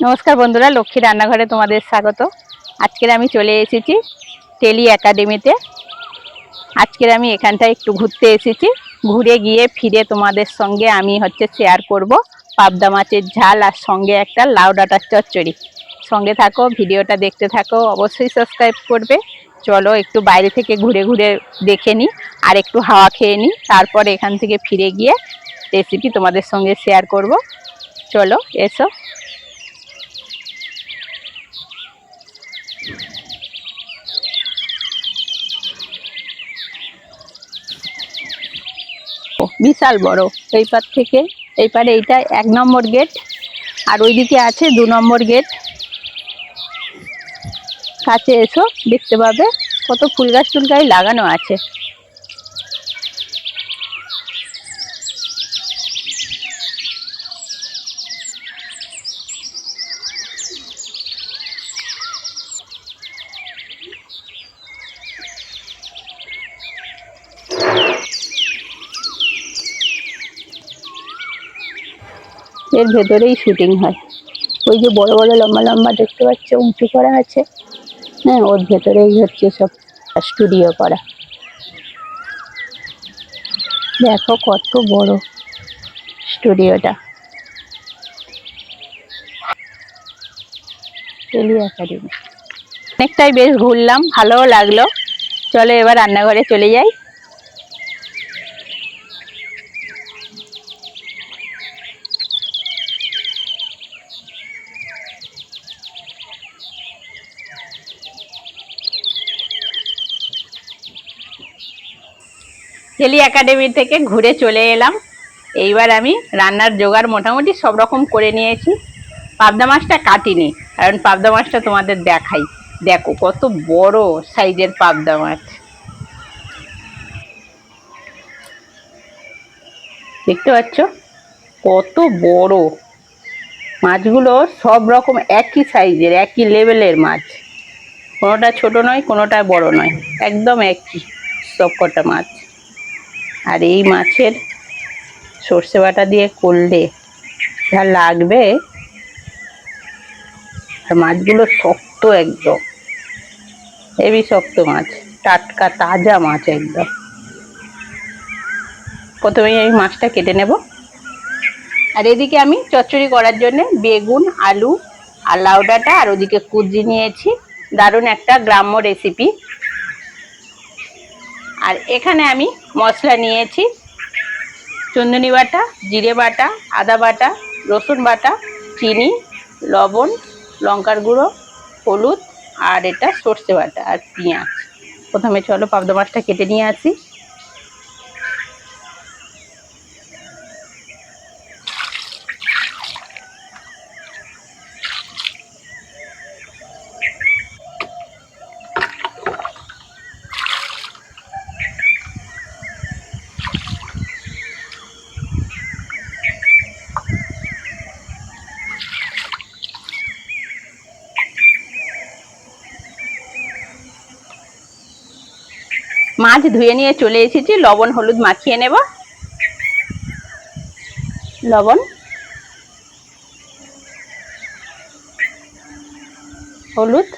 নমস্কার বন্ধুরা, লক্ষ্মী রান্নাঘরে তোমাদের স্বাগত। আজকের আমি চলে এসেছি টেলি একাডেমিতে। আজকের আমি এখানটায় একটু ঘুরতে এসেছি। ঘুরে গিয়ে ফিরে তোমাদের সঙ্গে আমি হচ্ছে শেয়ার করব পাবদা মাছের ঝাল আর সঙ্গে একটা লাউ ডাঁটার চচ্চড়ি। সঙ্গে থাকো, ভিডিওটা দেখতে থাকো, অবশ্যই সাবস্ক্রাইব করবে। চলো একটু বাইরে থেকে ঘুরে ঘুরে দেখে নিই আর একটু হাওয়া খেয়ে নিই। তারপর এখান থেকে ফিরে গিয়ে রেসিপি তোমাদের সঙ্গে শেয়ার করব। চলো, এসো। বিশাল বড়। এই পার থেকে এই পারে এইটা এক নম্বর গেট, আর ওইদিকে আছে দু নম্বর গেট। কাছে এসো, দেখতে পাবে কত ফুল গাছ টুল গাছ লাগানো আছে। এর ভেতরেই শুটিং হয়। ওই যে বড় বড় লম্বা লম্বা দেখতে পাচ্ছ, উঁচু করা আছে। হ্যাঁ ওর ভেতরেই হচ্ছে সব স্টুডিও করা। দেখো কত বড় স্টুডিওটা একাডেমি অনেকটাই বেশ ঘুরলাম, ভালোও লাগল। চলো এবার রান্নাঘরে চলে যাই। একাডেমি থেকে ঘুরে চলে এলাম। এইবার আমি রান্নার জোগাড় মোটামুটি সব রকম করে নিয়েছি। পাবদা মাছটা কাটিনি, কারণ পাবদা মাছটা তোমাদের দেখাই। দেখো কত বড় সাইজের পাবদা মাছ। দেখতে পাচ্ছ? কত বড়। মাছগুলো সব রকম একই সাইজের, একই লেভেলের মাছ। কোনোটা ছোট নয়, কোনোটা বড় নয়। একদম একই সব কটা মাছ। আর এই মাছের সর্ষে বাটা দিয়ে করলে যা লাগবে, আর মাছগুলো শক্ত একদম। হেবি শক্ত মাছ, টাটকা, তাজা মাছ একদম। প্রথমেই আমি মাছটা কেটে নেব। আর এদিকে আমি চচ্চড়ি করার জন্য বেগুন, আলু আর লাউ ডাঁটা, আর ওদিকে কুজি নিয়েছি। দারুণ একটা গ্রাম্য রেসিপি আর এখানে আমি মশলা নিয়েছি। চুন্দনি বাটা, জিরে বাটা, আদা বাটা, রসুন বাটা, চিনি, লবণ, লঙ্কার গুঁড়ো, হলুদ, আর এটা সর্ষে বাটা আর পেঁয়াজ। প্রথমে চলো পাবদা মাছটা কেটে নিয়ে আসি। মাছ ধুয়ে নিয়ে চলে এসেছি। লবণ হলুদ মাখিয়ে নেব। লবণ হলুদ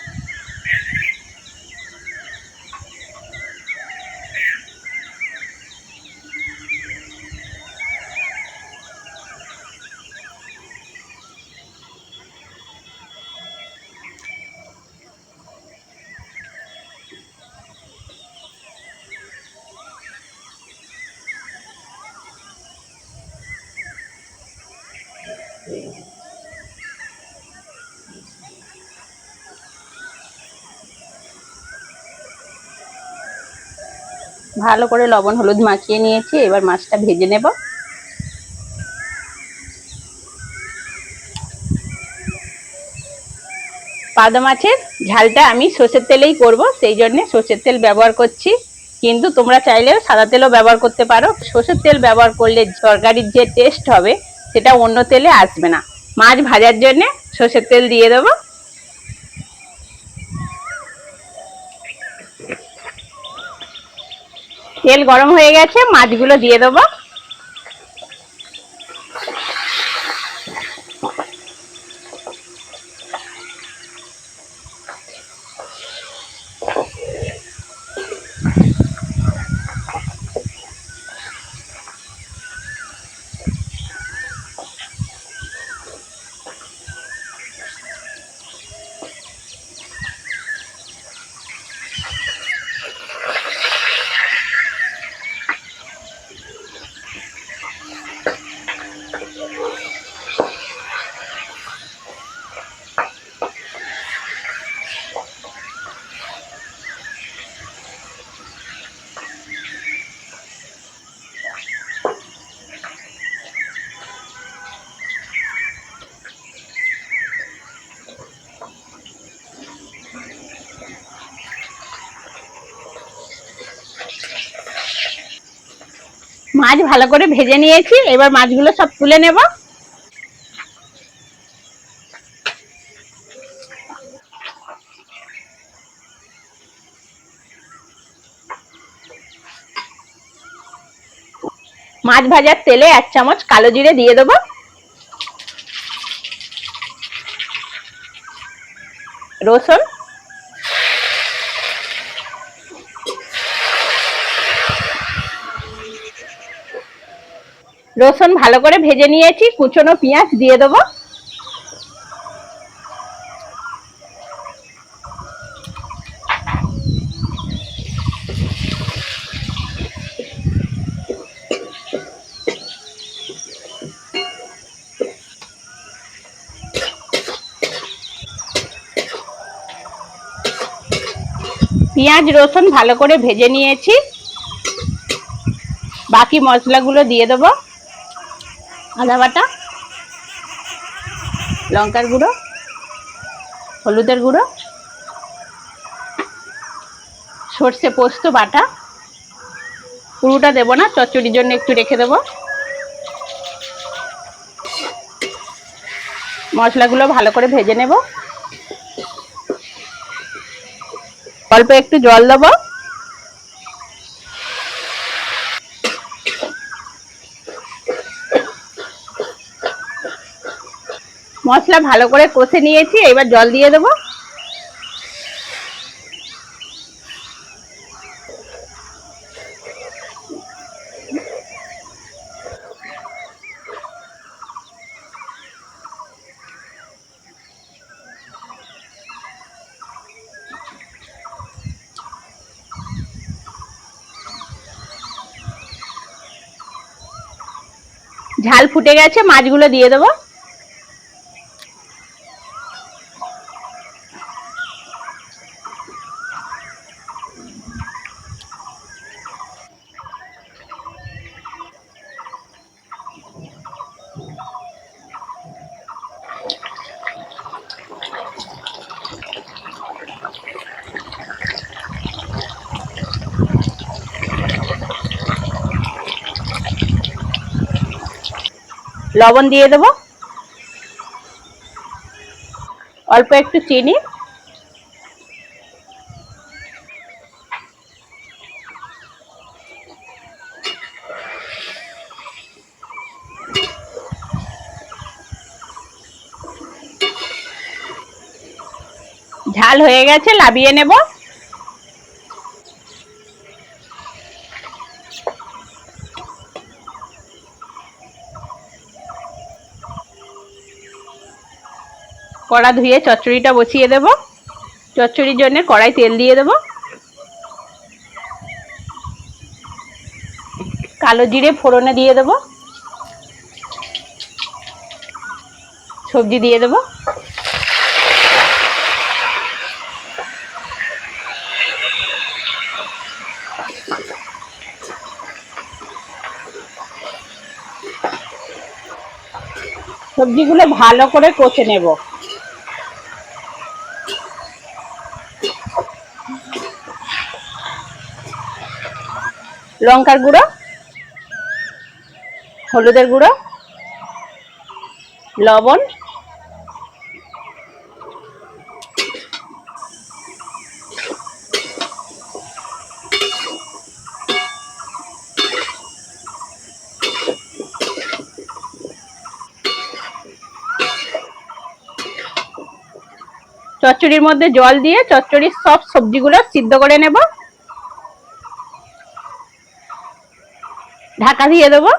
ভালো করে লবণ, হলুদ মাখিয়ে নিয়েছি, এবার মাছটা ভেজে নেব। পাদা মাছের ঝালটা আমি সর্ষের তেলেই করব, সেই জন্যে সর্ষের তেল ব্যবহার করছি। কিন্তু তোমরা চাইলেও সাদা তেলও ব্যবহার করতে পারো। সর্ষের তেল ব্যবহার করলে তরকারির যে টেস্ট হবে, সেটা অন্য তেলে আসবে না। মাছ ভাজার জন্যে সর্ষের তেল দিয়ে দেবো। তেল গরম হয়ে গেছে মাছগুলো দিয়ে দেবো। মাছ ভালো করে ভেজে নিয়েছি, এবার মাছগুলো সব তুলে নেব। মাছ ভাজার তেলে এক চামচ কালো জিরে দিয়ে দেবো। রসুন রসুন ভালো করে ভেজে নিয়েছি, কুচনো পেঁয়াজ দিয়ে দেবো। পেঁয়াজ, রসুন ভালো করে ভেজে নিয়েছি। বাকি মশলাগুলো দিয়ে দেবো। আদা বাটা, লঙ্কার গুঁড়ো, হলুদের গুঁড়ো, সর্ষে পোস্ত বাটা। পুরোটা দেবো না, চচ্চড়ির জন্য একটু রেখে দেবো। মশলাগুলো ভালো করে ভেজে নেব। অল্প একটু জল দেবো। মশলা ভালো করে কষে নিয়েছি, এবার জল দিয়ে দেবো। ঝাল ফুটে গেছে, মাছগুলো দিয়ে দেবো। লবণ দিয়ে দেবো। অল্প একটু চিনি। ঝাল হয়ে গেছে লাবিয়ে নেব। কড়া ধুয়ে চচ্চড়িটা বসিয়ে দেব। চচ্চড়ির জন্য কড়াই তেল দিয়ে দেব। কালো জিরে ফোড়নে দিয়ে দেব। সবজি দিয়ে দেব। সবজিগুলো ভালো করে কষে নেব। লঙ্কার গুঁড়ো, হলুদের গুঁড়ো, লবণ, চচ্চড়ির মধ্যে জল দিয়ে চচ্চড়ির সব সবজিগুলো সিদ্ধ করে নেব। ঢাকা দিয়ে দেবো।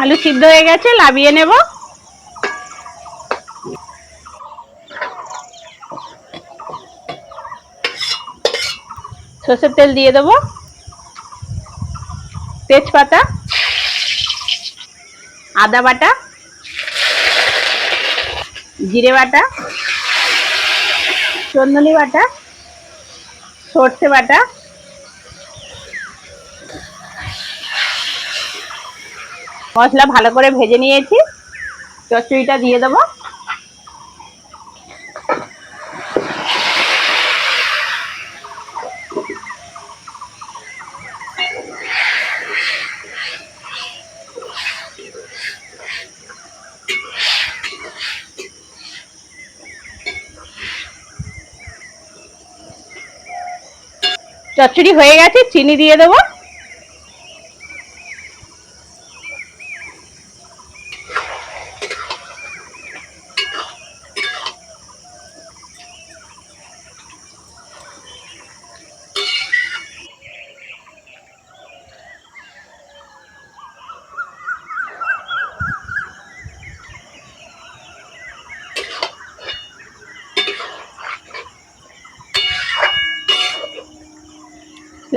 আলু সিদ্ধ হয়ে গেছে লাবিয়ে নেব। সর্ষের তেল দিয়ে দেবো। তেজপাতা। আদা বাটা, জিরে বাটা চন্দলি বাটা, সর্ষে বাটা, মশলা ভালো করে ভেজে নিয়েছি। চচুড়িটা দিয়ে দেবো। চচ্চড়ি হয়ে গেছে চিনি দিয়ে দেবো।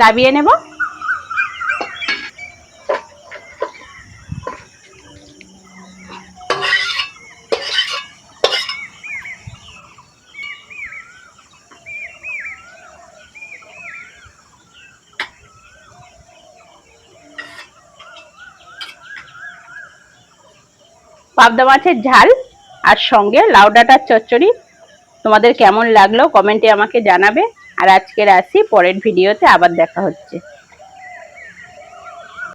লাবিয়ে নেব। পাবদা মাছের ঝাল আর সঙ্গে লাউ ডাঁটার চচ্চড়ি। তোমাদের কেমন লাগল কমেন্টে আমাকে জানাবে। আর আজকের আসি পরের ভিডিওতে আবার দেখা হচ্ছে।